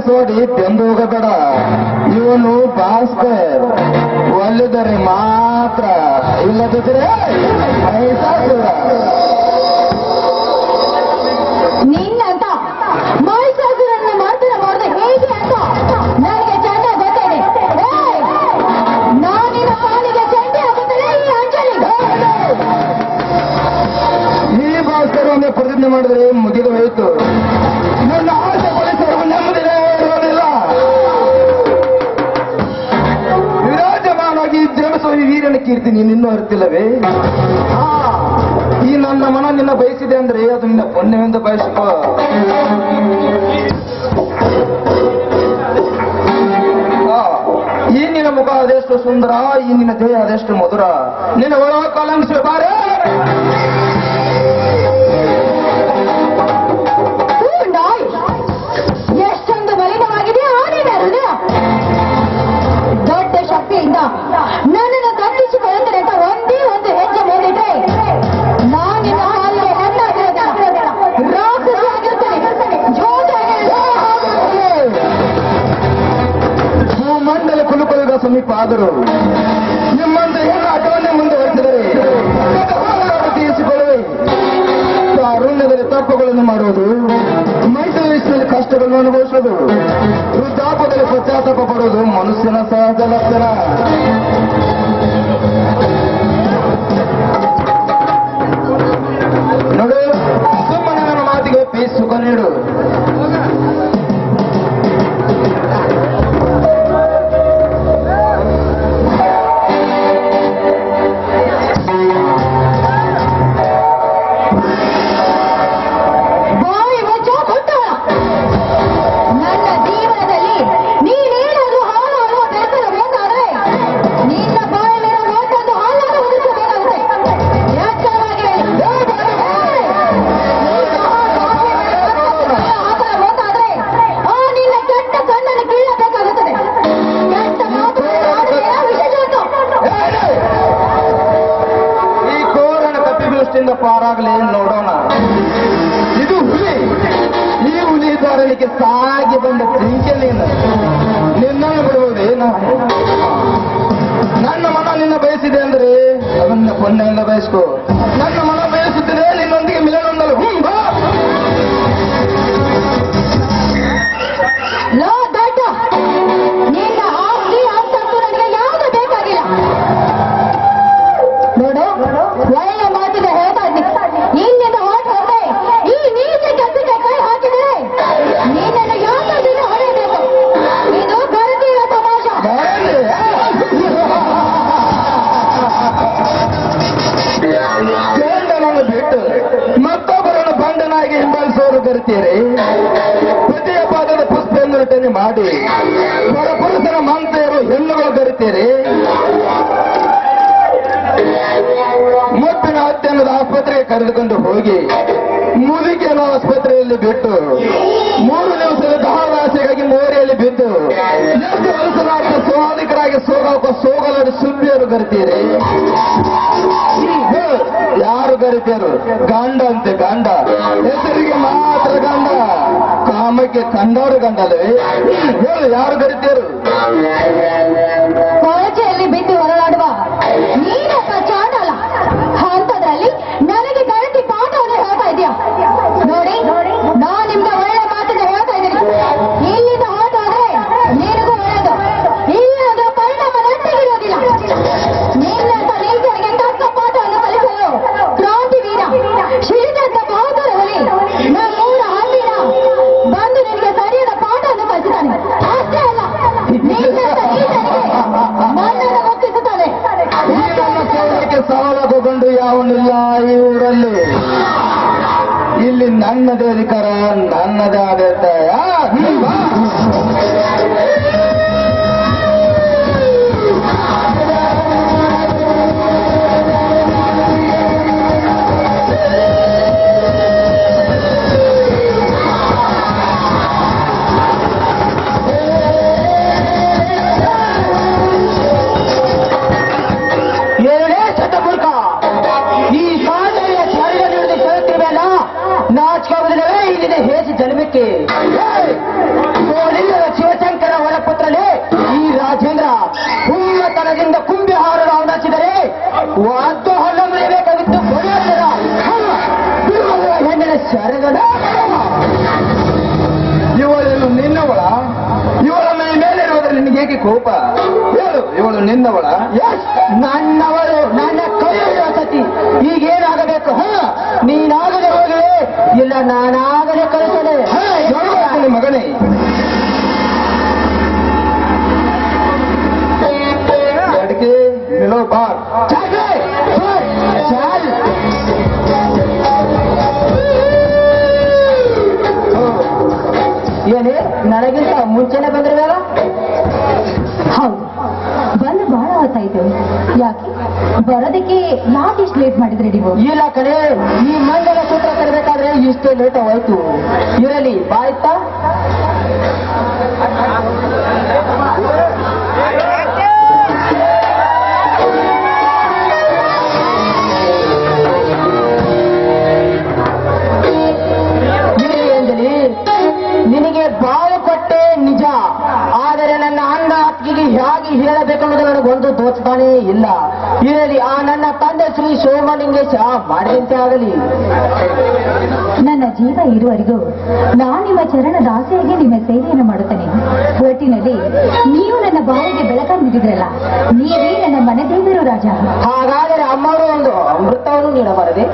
ಸೋಡಿ ತೆಂದು ಹೋಗಬೇಡ ಇವನು ಭಾಸ್ಕರ್. ಒಲ್ಲಿದರೆ ಮಾತ್ರ. ಇಲ್ಲದಿದ್ರೆ ಪೈಸಾ ನಿನ್ನಂತ ಕೀರ್ತಿ ನೀನು ಅರ್ತಿಲ್ಲವೇ ಈ ನನ್ನ ಮನ ನಿನ್ನ ಬಯಸಿದೆ ಅಂದ್ರೆ ಅದು ನಿನ್ನ ಪುಣ್ಯವೆಂದು ಬಯಸಿಕೋ. ಈ ನಿನ್ನ ಮುಖ ಅದೆಷ್ಟು ಸುಂದರ, ಈ ನಿನ್ನ ದೇಹ ಅದೆಷ್ಟು ಮಧುರ. ನಿನ್ನ ಒಳ ಕಲಂಶ ಬಾರೇ! ಸಮೀಪ ಆದರು ನಿಮ್ಮಂತ ಎಲ್ಲ ಆಟವನ್ನೇ ಮುಂದುವರೆಸಿದರೆ ತೀರಿಸಿಕೊಳ್ಳುವೆ. ಅರಣ್ಯದಲ್ಲಿ ತಪ್ಪುಗಳನ್ನು ಮಾಡುವುದು, ಮೈಸೂರು ವಿಷಯದಲ್ಲಿ ಕಷ್ಟಗಳನ್ನು ಅನುಭವಿಸುವುದು ವೃದ್ಧಾಪದಲ್ಲಿ ಪಶ್ಚಾತ್ತಾಪ ಪಡುವುದು ಮನುಷ್ಯನ ಸಹಜ ಲಕ್ಷಣ. ಪಾರಾಗಲಿ ನೋಡೋಣ. ಇದು ಹುಲಿ. ಈ ಹುಲಿ ಸಾಗಿ ಬಂದ ಜಿಂಕೆ ನೀನು ನಿನ್ನನ್ನು ಬಿಡುವುದೇನು ನನ್ನ ಮನ ನಿನ್ನ ಬಯಸಿದೆ ಅಂದ್ರೆ ಅದನ್ನ ಪುಣ್ಯದಿಂದ ಬಯಸ್ಕೋ. ನನ್ನ ಮಾಡಿ. ಪರಪುರುಷನ ಮಾಂತೆಯರು ಹೆಣ್ಣುಗಳು ಬರೀತೀರಿ ಮುಟ್ಟಿನ ಹತ್ಯೆನ್ನದ ಆಸ್ಪತ್ರೆಗೆ ಕರೆದುಕೊಂಡು ಹೋಗಿ ಮುಲಿಕೆನ ಆಸ್ಪತ್ರೆಯಲ್ಲಿ ಬಿಟ್ಟು, ಮೂರು ದಿವಸದ ದಹವಾಸಿಗಾಗಿ ಮೋರೆಯಲ್ಲಿ ಬಿದ್ದು, ಎಷ್ಟು ವರ್ಷದ ಸ್ವಾಧಿಕರಾಗಿ ಸೋಗಾಕ ಸೋಗಲರು ಸುಳ್ಳಿಯರು ಕರಿತೀರಿ? ಯಾರು ಕರಿತೀರು? ಗಾಂಡ ಅಂತೆ ಗಂಡ. ಹೆಸರಿಗೆ ಮಾತ್ರ ಗಂಡ. ಗಂಡಲ್ಲವೇ ಹ್ಮ್, ಹೇಳು ಯಾರು ಕರಿತೀರು? ಶ್ರೀ ಕೋಡಿನ ಶಿವಶಂಕರ ಒಳಪುತ್ರನೇ ಈ ರಾಜೇಂದ್ರ ಹುಮ್ಮತನದಿಂದ ಕುಂಬಿ ಹಾರಲು ಅವನಿಸಿದರೆ ವಾದ್ದು ಹೊಲ ಮುರಿಯಬೇಕಾಗಿತ್ತು ಹೆಣ್ಣಿನ ಶರಗದ ಇವಳು ನಿನ್ನವಳ. ಇವಳ ಮನೆ ಮೇಲಿರುವುದರಲ್ಲಿ ನಿನಗೆ ಹೇಗೆ ಕೋಪ? ಹೇಳು. ಇವಳು ನಿನ್ನವಳ. ನನ್ನವಳು. ನನ್ನ ಕೈಯ ಸತಿ ಈಗೇನಾಗಬೇಕು? ಹ, ನೀನಾಗದೆ ಹೋಗಲೇ. ಇಲ್ಲ, ನಾನಾ ¡Vamos, Cali! ಬರೋದಕ್ಕೆ ಯಾಕೆ ಇಷ್ಟು ಲೇಟ್ ಮಾಡಿದ್ರಿ ನೀವು? ಇಲ್ಲ ಕಡೆ ಈ ಮಂಡಲ ಸೂತ್ರ ತರಬೇಕಾದ್ರೆ ಇಷ್ಟೇ ಲೇಟ್ ಆಯ್ತು ಇರಲಿ ಬಾಯ್ತಾ? ಹೇಗೆ ಹೇಳಬೇಕೆಂಬುದು ನನಗೊಂದು ದೋಚತಾನೇ ಇಲ್ಲ. ಹೇಳಿ ಆ ನನ್ನ ತಂದೆ ಶ್ರೀ ಸೋಮಲಿಂಗೇಶ ಮಾಡಿದಂತೆ ಆಗಲಿ. ನನ್ನ ಜೀವ ಇರುವವರೆಗೂ ನಾನು ನಿಮ್ಮ ಚರಣ ದಾಸೆಯಾಗಿ ನಿಮ್ಮ ಸೇವೆಯನ್ನು ಮಾಡುತ್ತೇನೆ. ಒಟ್ಟಿನಲ್ಲಿ ನೀವು ನನ್ನ ಬಾಯಿಗೆ ಬೆಳಕಂದಿದ್ರಲ್ಲ ನೀವೇ ನನ್ನ ಮನೆ ದೇವರು ರಾಜ. ಹಾಗಾದರೆ ಅಮ್ಮವರು ಒಂದು ಅಮೃತವನ್ನು ನೀಡಬಾರದೆ?